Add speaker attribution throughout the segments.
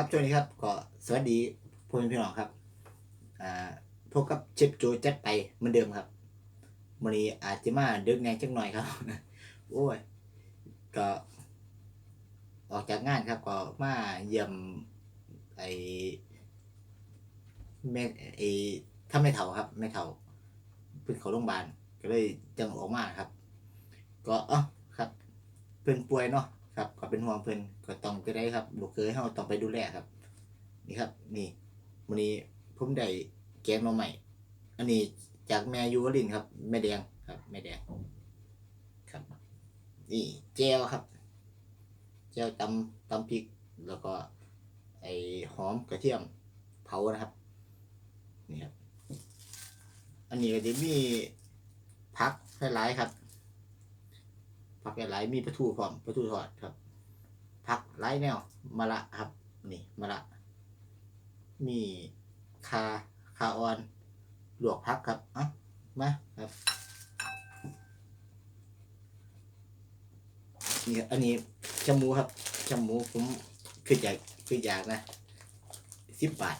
Speaker 1: ครับช่วงนี้ครับก็สวัสดีพ่อแม่พี่น้องครับอ่าพบกับเชฟโจจัดไปเหมือนเดิมครับวันนี้อาจจะมาดึกแน่จักหน่อยครับ โอ้ยก็ออกจากงานครับก็มาเยี่ยมไอแม่ไอถ้าไม่เฒ่าครับ ไม่เฒ่าเพิ่นเขาโรงพยาบาลก็เลยจังออกมาครับ ก็เอ๋อครับ เพิ่นป่วยเนาะ ครับก็เป็นห่วงเพิ่นก็ต้องจะได้ครับลูกเคยเฮาต้องไปดูแลครับ นี่ครับ นี่มื้อนี้ผมได้แกงมาใหม่ อันนี้จากแม่ยูวลินครับ แม่แดงครับ แม่แดงครับนี่แจวครับแจวตำตำพริก แล้วก็ไอหอมกระเทียมเผานะครับนี่ครับ อันนี้ก็จะมีผักหลายๆครับ ผักหลายๆมีปลาทูพร้อมปลาทูทอดครับ ผักหลายแนวมะละครับ นี่มะละมีคาคาออนลวกผักครับอะมาครับนี่อันนี้จมูครับจมูผมคืออยากคืออยากนะสิบบาท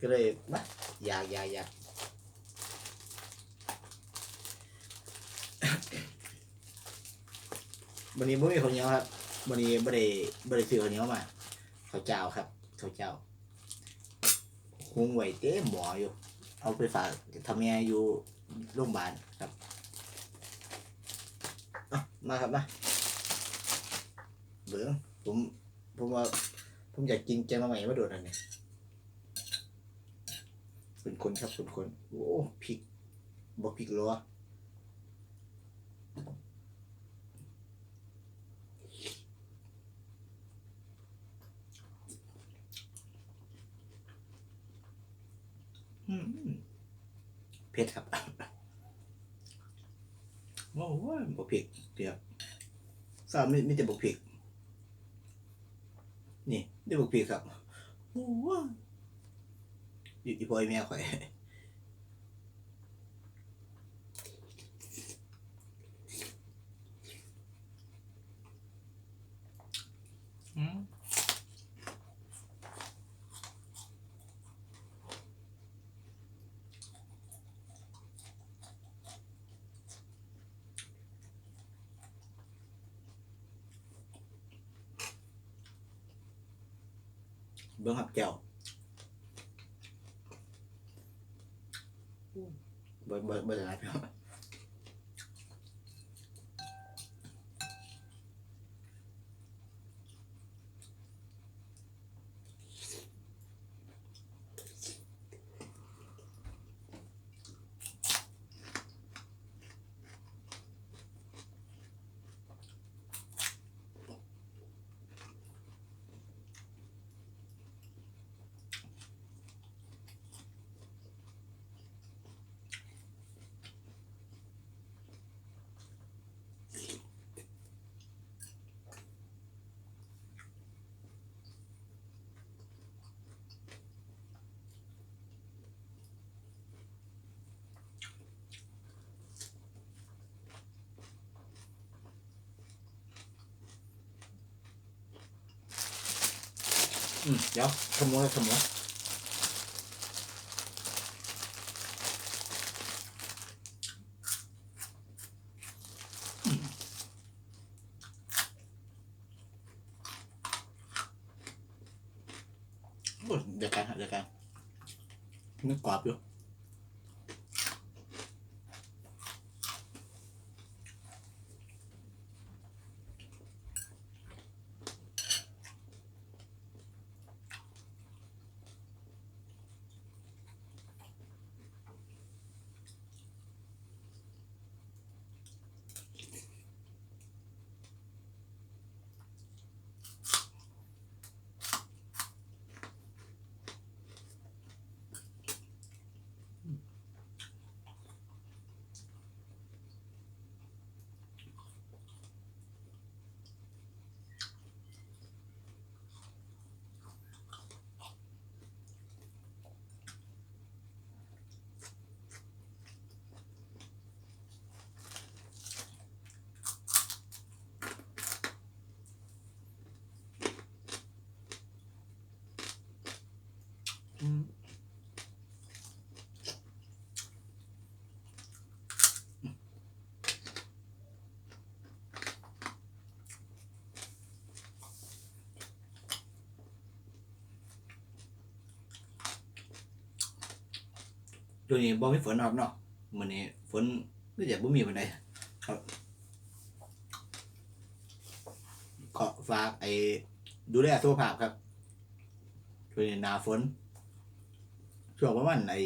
Speaker 1: ก็เลยมาอยากอยากอยาก วันนี้ไม่มีข้าวเหนียวครับวันนี้ไม่ได้ไม่ได้ซื้อข้าวเหนียวมาเขาเจ้าครับเขาเจ้าหุงไหวเต้หมออยู่ เอาไปฝากทำงานอยู่โรงพยาบาลครับมาครับมาเบื้องผมผมว่าผมอยากกินแกงมาใหม่มาโดดอันนี้เป็นคนครับเป็นคนโอ้พริกบอกพริกรัว เผ็ดครับโอ้โหบกเผ็ดเดี๋ยวสามไม่ไม่แต่บกเผ็ดนี่ได้บกเผ็ดครับโอ้โหอยู่อีพอยแม่ข่อย เบื้องหับแก้ อืมเดี๋ยวขโมยขโมยเดี๋ยวกันเดี๋ยวกันนึกกรอบอยู่ ช่วงนี้บ่มีฝนครับเนาะมื้อนี้ฝนก็จะบ่มีปานใดครับก็ฝากไอ้ดูแลสุขภาพครับช่วงนี้หนาฝนช่วงประมาณไอ้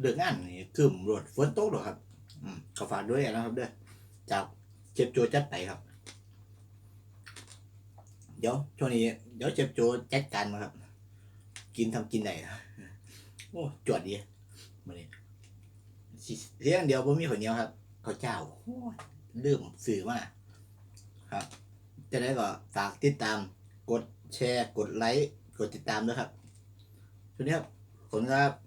Speaker 1: เดือนงานนี่ครึมรวดฝนตกหรอกครับ อืมก็ฝากด้วยนะครับเด้อจากเจ็บโจจัดไปครับ เดี๋ยวช่วงนี้ เดี๋ยวเจ็บโจจัดการมาครับ กินทำกินไหนโอ้จวดดี มาเนี่ยเรื่องเดียวผมมีข้าวเหนียวครับข้าวเจ้าโอ้ยลืมสื่อมากครับจะได้ก็ฝากติดตามกดแชร์ กดไลค์ กดติดตามด้วยครับช่วงนี้ครับผมครับ